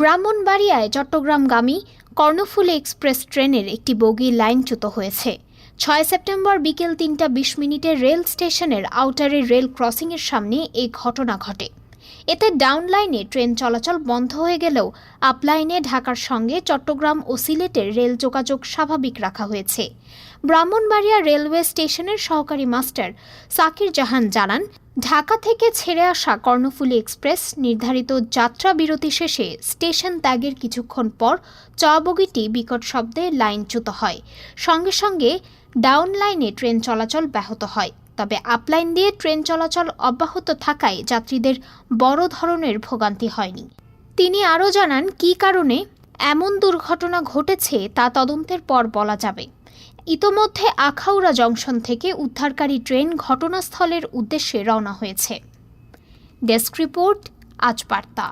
ব্রাহ্মণবাড়িয়ায় চট্টগ্রামগামী Karnaphuli express ট্রেনের একটি বগি লাইনচ্যুত হয়েছে। ছয় সেপ্টেম্বর বিকেল তিনটা বিশ মিনিটে রেল স্টেশনের আউটারে রেল ক্রসিংয়ের সামনে এই ঘটনা ঘটে। এতে ডাউনলাইনে ট্রেন চলাচল বন্ধ হয়ে গেলেও আপলাইনে ঢাকার সঙ্গে চট্টগ্রাম ও সিলেটের রেল যোগাযোগ স্বাভাবিক রাখা হয়েছে। ব্রাহ্মণবাড়িয়া রেলওয়ে স্টেশনের সহকারী মাস্টার সাকির জাহান জানান, ঢাকা থেকে ছেড়ে আসা কর্ণফুলী এক্সপ্রেস নির্ধারিত যাত্রা বিরতি শেষে স্টেশন ত্যাগের কিছুক্ষণ পর চবগিটি বিকট শব্দে লাইনচ্যুত হয়। সঙ্গে সঙ্গে ডাউন লাইনে ট্রেন চলাচল ব্যাহত হয়। তবে আপলাইন দিয়ে ট্রেন চলাচল অব্যাহত থাকায় যাত্রীদের বড় ধরনের ভোগান্তি হয়নি। তিনি আরও জানান, কী কারণে এমন দুর্ঘটনা ঘটেছে তা তদন্তের পর বলা যাবে। ইতোমধ্যে আখাউড়া জংশন থেকে উদ্ধারকারী ট্রেন ঘটনাস্থলের উদ্দেশ্যে রওনা হয়েছে। ডেস্ক রিপোর্ট, আজ বার্তা।